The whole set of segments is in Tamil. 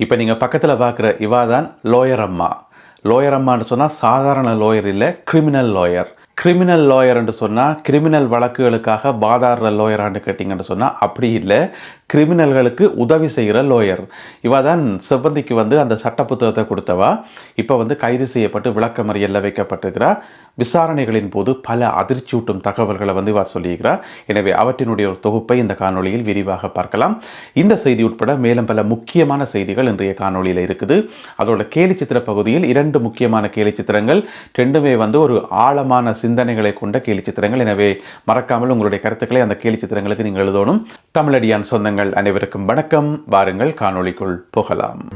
இப்போ நீங்கள் பக்கத்தில் பார்க்குற இவா தான் லோயர் அம்மா. லோயர் அம்மான்னு சொன்னால் சாதாரண லோயர் இல்லை கிரிமினல் லாயர் கிரிமினல் லாயர்னு சொன்னால் கிரிமினல் வழக்குகளுக்காக பாதாடுற லாயரான்னு கேட்டிங்கன்னு சொன்னால் அப்படி இல்லை. கிரிமினல்களுக்கு உதவி செய்கிற லோயர் இவ தான் செவ்வந்திக்கு வந்து அந்த சட்ட புத்தகத்தை கொடுத்தவா. இப்போ வந்து கைது செய்யப்பட்டு விளக்கமறியலில் வைக்கப்பட்டிருக்கிறா விசாரணைகளின் போது பல அதிர்ச்சியூட்டும் தகவல்களை வந்து இவா சொல்லியிருக்கிறார். எனவே அவற்றினுடைய ஒரு தொகுப்பை இந்த காணொளியில் விரிவாக பார்க்கலாம். இந்த செய்தி உட்பட மேலும் பல முக்கியமான செய்திகள் இன்றைய காணொலியில் இருக்குது. அதோட கேலி சித்திர பகுதியில் இரண்டு முக்கியமான கேலி சித்திரங்கள். ரெண்டுமே வந்து ஒரு ஆழமான சிந்தனைகளை கொண்ட கேலி சித்திரங்கள். எனவே மறக்காமல் உங்களுடைய கருத்துக்களை அந்த கேலி சித்திரங்களுக்கு நீங்கள் எழுதணும். தமிழடியான் சொந்தங்கள். அனைவருக்கும் வணக்கம். வாருங்கள் காணொளிக்குள் போகலாம்.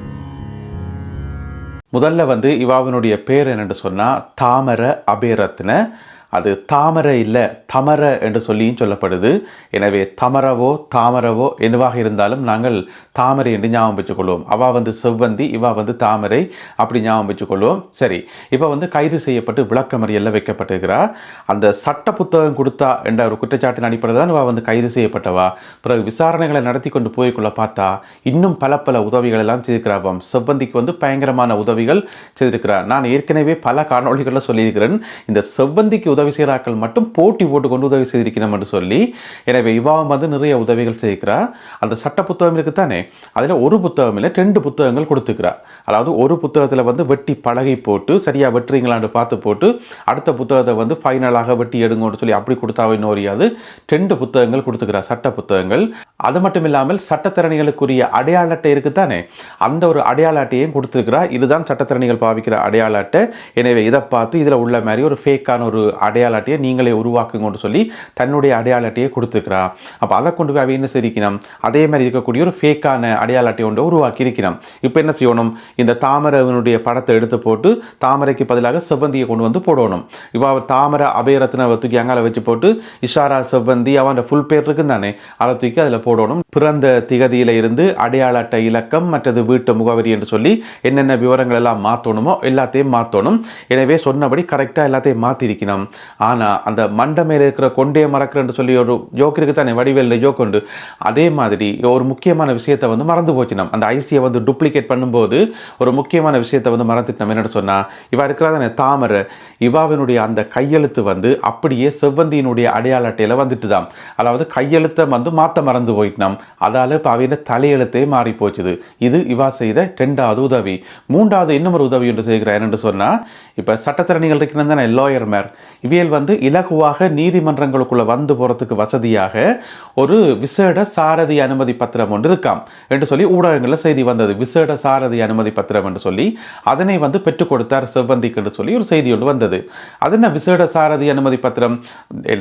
முதல்ல வந்து இவாவினுடைய பேர் என்னென்று சொன்னால் தாமர அபேரத்ன அது தாமரை இல்லை தமர என்று சொல்லியும் சொல்லப்படுது. எனவே தமரவோ தாமரவோ என்னவாக இருந்தாலும் நாங்கள் தாமரை என்று ஞாபகம் வச்சுக்கொள்வோம். அவா வந்து செவ்வந்தி இவா வந்து தாமரை அப்படி ஞாபகம் வச்சுக்கொள்வோம். சரி இப்போ வந்து கைது செய்யப்பட்டு விளக்கமறியலில் வைக்கப்பட்டிருக்கிறா. அந்த சட்ட புத்தகம் கொடுத்தா என்ற ஒரு குற்றச்சாட்டின் அடிப்படையில் தான் இவா வந்து கைது செய்யப்பட்டவா. பிறகு விசாரணைகளை நடத்தி கொண்டு போய்க்குள்ள பார்த்தா இன்னும் பல பல உதவிகள் எல்லாம் செய்திருக்கிறாவாம் செவ்வந்திக்கு வந்து பயங்கரமான உதவிகள் செய்திருக்கிறார் நான் ஏற்கனவே பல காணொலிகளில் சொல்லியிருக்கிறேன். இந்த செவ்வந்திக்கு உதவி செய்கிறாக்கள் மட்டும் போட்டி போட்டு கொண்டு உதவி செய்திருக்கிறோம் என்று சொல்லி எனவே இவாவும் வந்து நிறைய உதவிகள் செய்கிறார் அந்த சட்ட புத்தகம் இருக்குத்தானே அதில் ஒரு புத்தகம் இல்லை ரெண்டு புத்தகங்கள் கொடுத்துக்கிறார். அதாவது ஒரு புத்தகத்தில் வந்து வெட்டி பழகி போட்டு சரியாக வெட்டுறீங்களான்னு பார்த்து போட்டு அடுத்த புத்தகத்தை வந்து ஃபைனலாக வெட்டி எடுங்கன்னு சொல்லி அப்படி கொடுத்தாவே நோரியாது ரெண்டு புத்தகங்கள் கொடுத்துக்கிறார் சட்ட புத்தகங்கள். அது மட்டும் இல்லாமல் சட்டத்திறனிகளுக்குரிய அடையாள அட்டை இருக்குத்தானே அந்த ஒரு அடையாள அட்டையும் கொடுத்துருக்கிறார் இதுதான் சட்டத்திறனிகள் பாவிக்கிற அடையாள அட்டை. எனவே இதை பார்த்து இதில் உள்ள மாதிரி ஒரு ஃபேக்கான ஒரு அடையாள அட்டையை நீங்களே உருவாக்குங்கன்னு சொல்லி தன்னுடைய அடையாள அட்டையை கொடுத்துருக்கிறா. அப்போ அதை கொண்டு போய் அவ என்ன செய்யணும் அதே மாதிரி இருக்கக்கூடிய ஒரு ஃபேக்கான அடையாள அட்டை ஒன்று உருவாக்கி இருக்கிறோம் இப்போ என்ன செய்யணும்? இந்த தாமரவனுடைய படத்தை எடுத்து போட்டு தாமரைக்கு பதிலாக செவ்வந்தியை கொண்டு வந்து போடணும். இப்போ அவ தாமரை அபயரத்ன தூக்கி அங்கால வச்சு போட்டு இஷாரா செவ்வந்தி அவன் ஃபுல் பேர் இருக்குன்னு தானே? அதை தூக்கி அதில் போடணும். பிறந்த திகதியில் இருந்து அடையாள அட்டை இலக்கம் மற்றது வீட்டு முகவரி என்று சொல்லி என்னென்ன விவரங்கள் எல்லாம் மாற்றணுமோ எல்லாத்தையும் மாற்றணும் எனவே சொன்னபடி கரெக்டாக எல்லாத்தையும் மாற்றிருக்கணும் ஆனால் அந்த மண்டை மேலே இருக்கிற கொண்டே மறக்கிறேன்னு சொல்லி ஒரு ஜோக் தானே வடிவேலில் ஜோக் உண்டு. அதே மாதிரி ஒரு முக்கியமான விஷயத்தை வந்து மறந்து போச்சு நம்ம அந்த ஐசியை வந்து டூப்ளிகேட் பண்ணும்போது ஒரு முக்கியமான விஷயத்தை வந்து மறந்துட்டு என்னென்னு சொன்னால் இவா இருக்கிறா தானே தாமரை. இவாவினுடைய அந்த கையெழுத்து வந்து அப்படியே செவ்வந்தியினுடைய அடையாள அட்டையில் வந்துட்டு தான் அதாவது கையெழுத்தை வந்து மாற்ற மறந்து போயிட்டோம். அதால் இப்போ அவையின தலையெழுத்தே மாறி போச்சுது. இது இவா செய்த ரெண்டாவது உதவி. மூன்றாவது இன்னும் ஒரு உதவி என்று செய்கிறார். என்று சொன்னால் இப்போ சட்டத்திறனிகள் இருக்கிறது தானே லாயர் மேர் இவியல் வந்து இலகுவாக நீதிமன்றங்களுக்குள்ள வந்து போகிறதுக்கு வசதியாக ஒரு விசேட சாரதி அனுமதி பத்திரம் ஒன்று இருக்காம் என்று சொல்லி ஊடகங்களில் செய்தி வந்தது. விசேட சாரதி அனுமதி பத்திரம் என்று சொல்லி அதனை வந்து பெற்றுக் கொடுத்தார் செவ்வந்திக்கு என்று சொல்லி ஒரு செய்தி ஒன்று வந்தது. அது என்ன விசேட சாரதி அனுமதி பத்திரம்?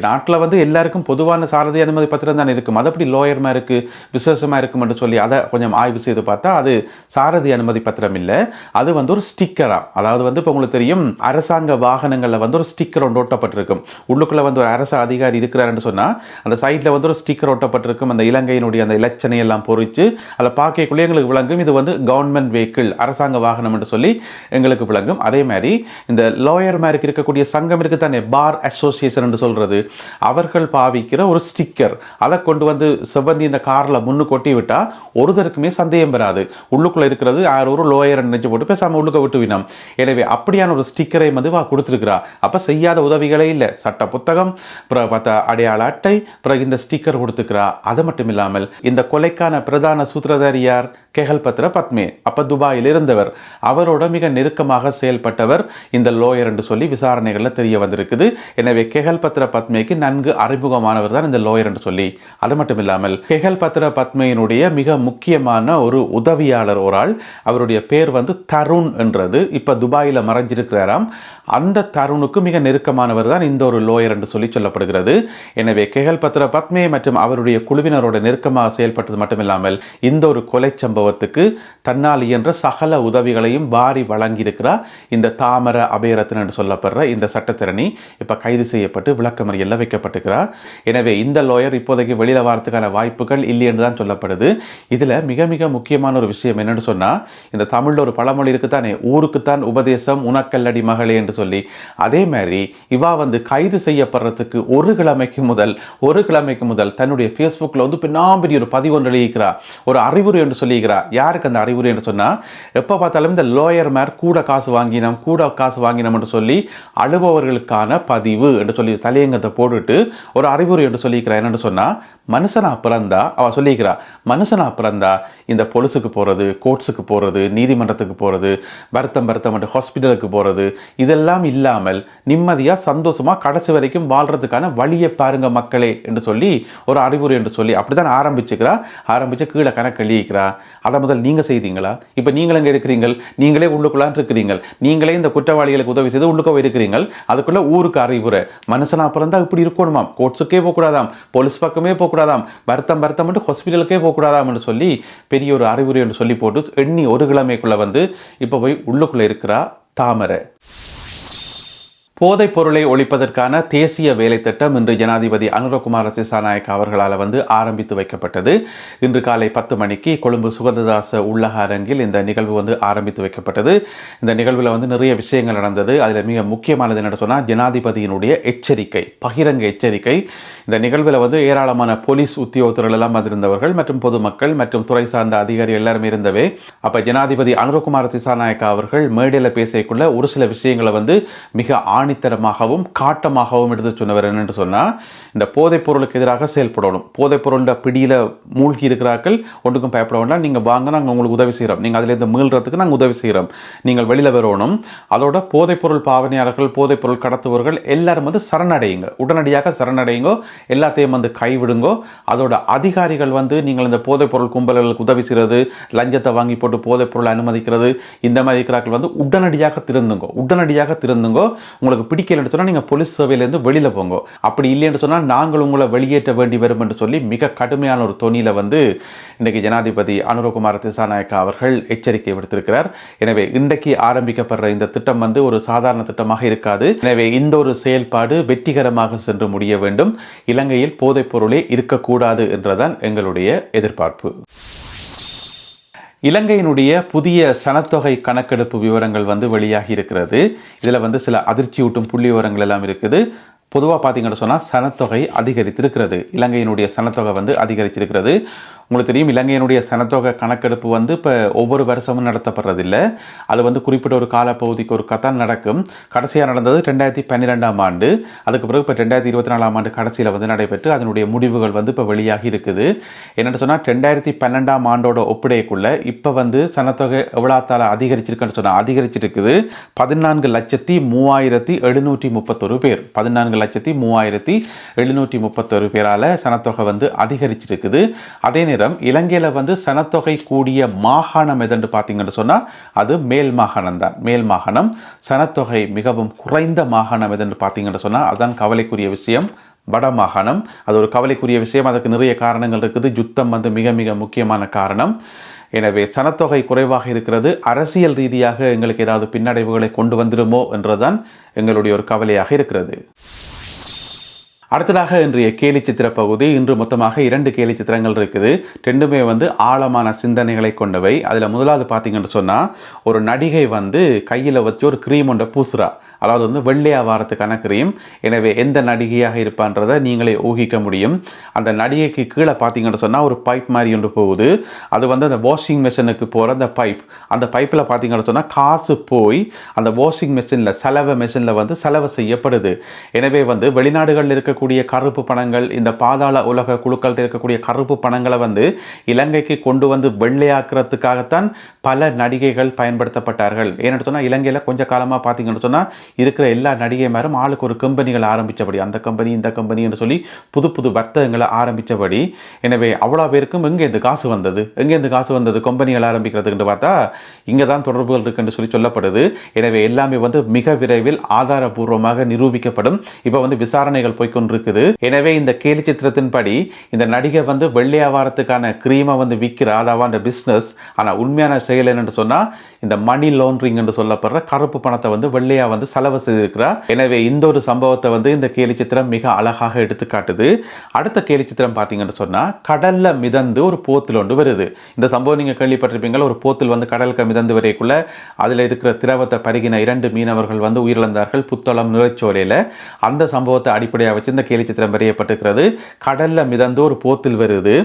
நாட்டில் வந்து எல்லாருக்கும் பொதுவான சாரதி அனுமதி பத்திரம் தான் இருக்கும். அது அப்படி லோயர்மா இருக்கு விசேஷமாக இருக்கும் என்று சொல்லி அதை கொஞ்சம் ஆய்வு செய்து பார்த்தா அது சாரதி அனுமதி பத்திரம் இல்லை. அது வந்து ஒரு ஸ்டிக்கரா அதாவது வந்து இப்போ உங்களுக்கு தெரியும் அரசாங்க வாகனங்களில் வந்து ஒரு ஸ்டிக்கர் ஒன்று ஒட்டப்பட்டிருக்கும். உள்ளுக்குள்ளே வந்து ஒரு அரசு அதிகாரி இருக்கிறாருன்னு சொன்னால் அந்த சைடில் வந்து ஒரு ஸ்டிக்கர் ஒட்டப்பட்டிருக்கும். அந்த இலங்கையினுடைய அந்த இலச்சனை எல்லாம் பொறிச்சு அதில் பார்க்கக்குள்ளே எங்களுக்கு விளங்கும். இது வந்து கவர்மெண்ட் வெஹிக்கிள் அரசாங்க வாகனம் என்று சொல்லி எங்களுக்கு விளங்கும். அதே மாதிரி இந்த லோயர் மேருக்கு இருக்கக்கூடிய சங்கம் இருக்குது தானே பார் அசோசியேஷன் என்று சொல்கிறது அவர்கள் பாவிக்கிற ஒரு ஸ்டிக்கர் அதை கொண்டு வந்து செவ்வந்தி இந்த காரில் முன்னு கொட்டி விட்டால் ஒருத்தருக்குமே சந்தேகம் வராது. உள்ளுக்குள்ளே இருக்கிறது யார் ஒரு லோயர் நினைச்சு போட்டு பேசாமல் உள்ளுக்க விட்டு வினோம் எனவே அப்படியான ஒரு ஸ்டிக்கரை வந்து வா கொடுத்துருக்கிறா. அப்போ செய்யாத உதவிகளே இல்லை. சட்ட புத்தகம் பார்த்தா அடையாள அட்டை பிறகு இந்த ஸ்டிக்கர் கொடுத்துக்கிறா அது மட்டும் இல்லாமல் இந்த கொலைக்கான பிரதான சூத்திரதாரி யார்? கெஹல் பத்ர பத்மே. அப்போ துபாயில் இருந்தவர். அவரோட மிக நெருக்கமாக செயல்பட்டவர் இந்த லோயர் என்று சொல்லி விசாரணைகளில் தெரிய வந்திருக்குது. எனவே கெஹல் பத்ர பத்மேக்கு நன்கு அறிமுகமானவர் தான் இந்த லோயர் என்று சொல்லி. அது மட்டும் இல்லாமல் கெஹல் பத்ர பத்மையினுடைய மிக முக்கியமான ஒரு உதவியாளர் ஒரு ஆள் அவருடைய பேர் வந்து தருண் என்றது. இப்போ துபாயில் மறைஞ்சிருக்கிறாராம். அந்த தருணுக்கு மிக நெருக்கமானவர் தான் இந்த ஒரு லோயர் என்று சொல்லி சொல்லப்படுகிறது. எனவே கெஹல் பத்ர பத்மே மற்றும் அவருடைய குழுவினரோட நெருக்கமாக செயல்பட்டது மட்டுமில்லாமல் இந்த ஒரு கொலை சம்பவத்துக்கு தன்னால் இயன்ற சகல உதவிகளையும் வாரி வழங்கியிருக்கிறார். இந்த தாமர அபயரத்ன என்று சொல்லப்படுற இந்த சட்டத்திறனி இப்போ கைது செய்யப்பட்டு விளக்கமறியலில் வைக்கப்பட்டிருக்கிறார். எனவே இந்த லோயர் இப்போதைக்கு வெளியில் வரத்துக்கான வாய்ப்புகள் இல்லை என்று தான் சொல்லப்படுது. இதில் மிக மிக முக்கியமான ஒரு விஷயம் என்னென்னு சொன்னால் இந்த தமிழில் ஒரு பழமொழி இருக்குத்தானே ஊருக்குத்தான் உபதேசம் உனக்கல்லடி மகளே என்று சொல்லி. அதே மாதிரி இவா வந்து கைது செய்யப்படுறதுக்கு ஒரு கிழமைக்கு முதல் ஒரு கிழமைக்கு முதல் தன்னுடைய ஃபேஸ்புக்கில் வந்து பின்னாம்பெரிய ஒரு பதிவு ஒன்று எழுதிக்கிறார் ஒரு அறிவுரை என்று சொல்லியிருக்கிறார் சொல்லிக்கிறா யாருக்கு அந்த அறிவுரை என்று சொன்னால் எப்போ பார்த்தாலும் இந்த லோயர் மேர் கூட காசு வாங்கினோம் கூட காசு வாங்கினோம் என்று சொல்லி அழுபவர்களுக்கான பதிவு என்று சொல்லி தலையங்கத்தை போட்டுட்டு ஒரு அறிவுரை என்று சொல்லியிருக்கிறா. என்னென்னு சொன்னால் மனுஷனா பிறந்தா அவள் சொல்லியிருக்கிறா மனுஷனாக பிறந்தா இந்த பொலிசுக்கு போகிறது கோர்ட்ஸுக்கு போகிறது நீதிமன்றத்துக்கு போகிறது வருத்தம் வருத்தம் ஹாஸ்பிட்டலுக்கு போகிறது இதெல்லாம் இல்லாமல் நிம்மதியாக சந்தோஷமாக கடைசி வரைக்கும் வாழ்கிறதுக்கான வழியை பாருங்க மக்களே என்று சொல்லி ஒரு அறிவுரை என்று சொல்லி அப்படி தான் ஆரம்பிச்சுக்கிறா. ஆரம்பித்து கீழே கணக்கு எழுதிக்கிறா அதை முதல் நீங்கள் செய்தீங்களா? இப்போ நீங்கள் அங்கே இருக்கிறீங்கள்? நீங்களே உள்ளுக்குள்ளான் இருக்கிறீங்க நீங்களே இந்த குற்றவாளிகளுக்கு உதவி செய்து உள்ளுக்க இருக்கிறீங்கள். அதுக்குள்ளே ஊருக்கு அறிவுரை. மனுஷனா பிறந்தால் இப்படி இருக்கணுமாம்? கோர்ட்ஸுக்கே போகக்கூடாதாம். போலீஸ் பக்கமே போகக்கூடாதாம். வருத்தம் வருத்தம் மட்டும் ஹாஸ்பிட்டலுக்கே போகக்கூடாதாம் என்று சொல்லி பெரிய ஒரு அறிவுரை என்று சொல்லி போட்டு எண்ணி ஒரு கிழமைக்குள்ளே வந்து இப்போ போய் உள்ளுக்குள்ளே இருக்கிறா தாமரை. போதைப் பொருளை ஒழிப்பதற்கான தேசிய வேலை திட்டம் இன்று ஜனாதிபதி அனுரகுமார திசாநாயக் அவர்களால் வந்து ஆரம்பித்து வைக்கப்பட்டது. இன்று காலை பத்து மணிக்கு கொழும்பு சுகந்ததாச உள்ளக அரங்கில் இந்த நிகழ்வு வந்து ஆரம்பித்து வைக்கப்பட்டது. இந்த நிகழ்வில் வந்து நிறைய விஷயங்கள் நடந்தது. அதில் மிக முக்கியமானது என்ன சொன்னால் ஜனாதிபதியினுடைய எச்சரிக்கை பகிரங்க எச்சரிக்கை. இந்த நிகழ்வில் வந்து ஏராளமான போலீஸ் உத்தியோகத்தர்கள் எல்லாம் வந்திருந்தவர்கள் மற்றும் பொதுமக்கள் மற்றும் துறை சார்ந்த அதிகாரி எல்லாருமே இருந்தவே அப்போ ஜனாதிபதி அனுரகுமார திசாநாயக்கா அவர்கள் மேடையில் பேசக்குள்ள ஒரு சில விஷயங்களை வந்து மிக ஆணித்தரமாகவும் காட்டமாகவும் எடுத்து சொன்னவர் என்னென்று சொன்னால் இந்த போதைப் பொருளுக்கு எதிராக செயல்படணும். போதைப் பொருளோட பிடியில் மூழ்கி இருக்கிறார்கள் ஒன்றுக்கும் பயப்பட வேண்டாம். நீங்கள் வாங்க நாங்கள் உங்களுக்கு உதவி செய்கிறோம் நீங்கள் அதிலேருந்து மீள்றதுக்கு நாங்கள் உதவி செய்கிறோம் நீங்கள் வெளியில் வரணும். அதோட போதைப் பொருள் பாவனையாளர்கள் போதைப் பொருள் கடத்துபவர்கள் எல்லாரும் வந்து சரணடையுங்க. உடனடியாக சரணடையுங்கோ எல்லாத்தையும் வந்து கைவிடுங்கோ. அதோட அதிகாரிகள் வந்து நீங்கள் இந்த போதைப் பொருள் கும்பல்களுக்கு உதவி செய்கிறது லஞ்சத்தை வாங்கி போட்டு போதைப்பொருளை அனுமதிக்கிறது இந்த மாதிரி இருக்கிறார்கள் வந்து உடனடியாக திருந்துங்கோ. உடனடியாக திருந்துங்கோ. உங்களுக்கு பிடிக்கலைன்னு சொன்னால் நீங்கள் போலீஸ் சேவையிலேருந்து வெளியில் போங்க. அப்படி இல்லைன்னு சொன்னால் நாங்கள் உங்களை வெளியேற்ற வேண்டி வரும் என்று சொல்லி மிக கடுமையான ஒரு தொனியில் வந்து இன்றைக்கு ஜனாதிபதி அனுரகுமார் திசாநாயக்கா அவர்கள் எச்சரிக்கை விடுத்திருக்கிறார். எனவே இன்றைக்கு ஆரம்பிக்கப்படுற இந்த திட்டம் வந்து ஒரு சாதாரண திட்டமாக இருக்காது. எனவே இந்த ஒரு செயல்பாடு வெற்றிகரமாக சென்று முடிய வேண்டும். இலங்கையில் போதைப் பொருளே இருக்கக்கூடாது என்றுதான் எங்களுடைய எதிர்பார்ப்பு. இலங்கையினுடைய புதிய சனத்தொகை கணக்கெடுப்பு விவரங்கள் வந்து வெளியாகி இருக்கிறது. இதில் வந்து சில அதிர்ச்சியூட்டும் புள்ளி விவரங்கள் எல்லாம் இருக்குது. பொதுவாக பார்த்தீங்கன்னு சொன்னால் சனத்தொகை அதிகரித்திருக்கிறது. இலங்கையினுடைய சனத்தொகை வந்து அதிகரிச்சிருக்கிறது உங்களுக்கு தெரியும் இலங்கையினுடைய சனத்தொகை கணக்கெடுப்பு வந்து இப்போ ஒவ்வொரு வருஷமும் நடத்தப்படுறதில்லை. அது வந்து குறிப்பிட்ட ஒரு காலப்பகுதிக்கு ஒரு கதை நடக்கும். கடைசியாக நடந்தது ரெண்டாயிரத்தி பன்னிரெண்டாம் ஆண்டு. அதுக்கு பிறகு இப்போ ரெண்டாயிரத்தி இருபத்தி நாலாம் ஆண்டு கடைசியில் வந்து நடைபெற்று அதனுடைய முடிவுகள் வந்து இப்போ வெளியாகி இருக்குது. என்னென்னு சொன்னால் ரெண்டாயிரத்தி பன்னெண்டாம் ஆண்டோட ஒப்பிடையக்குள்ளே இப்போ வந்து சனத்தொகை எவ்வளோத்தால் அதிகரிச்சிருக்குன்னு சொன்னால் அதிகரிச்சிருக்குது பதினான்கு லட்சத்தி மூவாயிரத்தி எழுநூற்றி முப்பத்தொரு பேர். பதினான்கு லட்சத்தி மூவாயிரத்தி எழுநூற்றி முப்பத்தொரு பேரால் சனத்தொகை வந்து அதிகரிச்சிருக்குது. அதே நேரம் இலங்கையில் வந்து சனத்தொகை கூடிய மாகாணம் எதென்று பார்த்தீங்கன்னு சொன்னால் அது மேல் மாகாணம் தான். மேல் மாகாணம் சனத்தொகை மிகவும் குறைந்த மாகாணம் எதென்று பார்த்தீங்கன்னு சொன்னால் அதுதான் கவலைக்குரிய விஷயம். வட மாகாணம் அது ஒரு கவலைக்குரிய விஷயம். அதுக்கு நிறைய காரணங்கள் இருக்குது. யுத்தம் வந்து மிக மிக முக்கியமான காரணம். எனவே சனத்தொகை குறைவாக இருக்கிறது. அரசியல் ரீதியாக எங்களுக்கு ஏதாவது பின்னடைவுகளை கொண்டு வந்துடுமோ என்றுதான் எங்களுடைய ஒரு கவலையாக இருக்கிறது. அடுத்ததாக இன்றைய கேலி சித்திர பகுதி. இன்று மொத்தமாக இரண்டு கேலி சித்திரங்கள் இருக்குது. ரெண்டுமே வந்து ஆழமான சிந்தனைகளை கொண்டவை. அதில் முதலாவது பார்த்தீங்கன்னு சொன்னால் ஒரு நடிகை வந்து கையில் வச்சு ஒரு க்ரீம் ஒன்றை பூசுறா. அதாவது வந்து வெள்ளையா வாரத்துக்கான கிரீம். எனவே எந்த நடிகையாக இருப்பான்றதை நீங்களே ஊகிக்க முடியும். அந்த நடிகைக்கு கீழே பார்த்தீங்கன்னு சொன்னால் ஒரு பைப் மாதிரி ஒன்று போகுது. அது வந்து அந்த வாஷிங் மிஷினுக்கு போகிற அந்த பைப் அந்த பைப்பில் பார்த்தீங்கன்னு சொன்னால் காசு போய் அந்த வாஷிங் மிஷினில் செலவு மிஷினில் வந்து செலவு செய்யப்படுது. எனவே வந்து வெளிநாடுகளில் இருக்கக்கூடிய கருப்பு பணங்கள் இந்த பாதாள உலக குழுக்கள் இருக்கக்கூடிய கருப்பு பணங்களை வந்து இலங்கைக்கு கொண்டு வந்து வெள்ளையாக்குறதுக்காகத்தான் பல நடிகைகள் பயன்படுத்தப்பட்டார்கள். ஏன்னு சொன்னால் இலங்கையில் கொஞ்ச காலமாக பார்த்தீங்கன்னு சொன்னால் இருக்கிற எல்லா நடிகைமாரும் ஆளுக்கு ஒரு கம்பெனிகள் ஆரம்பித்தபடி அந்த கம்பெனி இந்த கம்பெனி என்று சொல்லி புது புது வர்த்தகங்களை ஆரம்பித்தபடி எனவே அவ்வளோ பேருக்கும் எங்கே இந்த காசு வந்தது? எங்கே இந்த காசு வந்தது? கம்பெனிகள் ஆரம்பிக்கிறதுக்கு பார்த்தா இங்கே தான் தொடர்புகள் இருக்குன்னு சொல்லி சொல்லப்படுது. எனவே எல்லாமே வந்து மிக விரைவில் ஆதாரபூர்வமாக நிரூபிக்கப்படும். இப்போ வந்து விசாரணைகள் போய்கொண்டிருக்குது எனவே இந்த கேலி சித்திரத்தின்படி இந்த நடிகை வந்து வெள்ளை வாரத்துக்கான க்ரீமை வந்து விற்கிற அதாவது அந்த பிஸ்னஸ் ஆனால் உண்மையான செயல் என்னென்னு சொன்னால் இந்த மணி லாண்ட்ரிங் என்று சொல்லப்படுற கருப்பு பணத்தை வந்து வெள்ளையாக வந்து செலவு செய்திருக்கிறார் எனவே இந்த ஒரு சம்பவத்தை வந்து இந்த கேலி சித்திரம் மிக அழகாக எடுத்து காட்டுது. அடுத்த கேலி சித்திரம் பார்த்தீங்கன்னு சொன்னால் கடல்ல மிதந்து ஒரு போத்தில் ஒன்று வருது. இந்த சம்பவம் நீங்கள் கேள்விப்பட்டிருப்பீங்களா? ஒரு போத்தில் வந்து கடலுக்கு மிதந்து வரைக்குள்ள அதில் இருக்கிற திரவத்தை பருகின இரண்டு மீனவர்கள் வந்து உயிரிழந்தார்கள் புத்தளம் நுழைச்சோலையில். அந்த சம்பவத்தை அடிப்படையாக வச்சு இந்த கேலி சித்திரம் வரையப்பட்டிருக்கிறது. கடல்ல மிதந்து ஒரு போத்தில் வருது.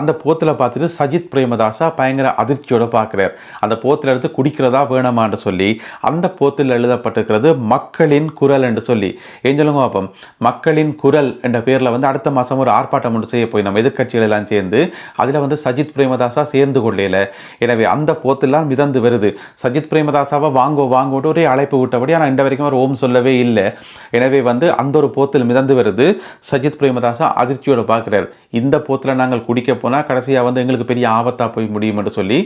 அந்த போத்தில் பார்த்துட்டு சஜித் பிரேமதாசா பயங்கர அதிர்ச்சியோட பார்க்குறார். அந்த போத்தில் எடுத்து குடிக்கிறதா வேணாமான்னு சொல்லி அந்த போத்தில் எழுதப்பட்டிருக்கிறது மக்களின் குரல் என்று சொல்லி. ஏன் சொல்லுங்க பாப்போம் மக்களின் குரல் என்ற பேரில் வந்து அடுத்த மாதம் ஒரு ஆர்ப்பாட்டம் ஒன்று செய்ய போய் நம்ம எதிர்க்கட்சிகள் எல்லாம் சேர்ந்து அதில் வந்து சஜித் பிரேமதாசா சேர்ந்து கொள்ளல. எனவே அந்த போத்தெல்லாம் மிதந்து வருது. சஜித் பிரேமதாசாவை வாங்கோ வாங்கோட்டு ஒரே அழைப்பு விட்டபடி ஆனால் இந்த வரைக்கும் அவர் ஓம் சொல்லவே இல்லை. எனவே வந்து அந்த ஒரு போத்தில் மிதந்து வருது. சஜித் பிரேமதாசா அதிர்ச்சியோடு பார்க்குறாரு. இந்த போத்தில் நாங்கள் குடிக்க போனால் கடைசியாக வந்து எங்களுக்கு பெரிய ஆபத்தாக போய் முடியும் என்று சொல்லி.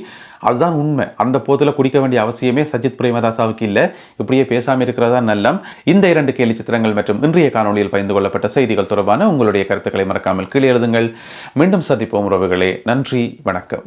அதுதான் உண்மை. அந்த போத்தில் குடிக்க வேண்டிய அவசியமே சஜித் பிரேமதாசாவுக்கு இல்லை. இப்படியே பேசாமல் இருக்கிற தான் நல்லம். இந்த இரண்டு கேலி சித்திரங்கள் மற்றும் இன்றைய காணொளியில் பகிர்ந்து கொள்ளப்பட்ட செய்திகள் தொடர்பான உங்களுடைய கருத்துக்களை மறக்காமல் கீழே எழுதுங்கள். மீண்டும் சந்திப்போம் உறவுகளே. நன்றி வணக்கம்.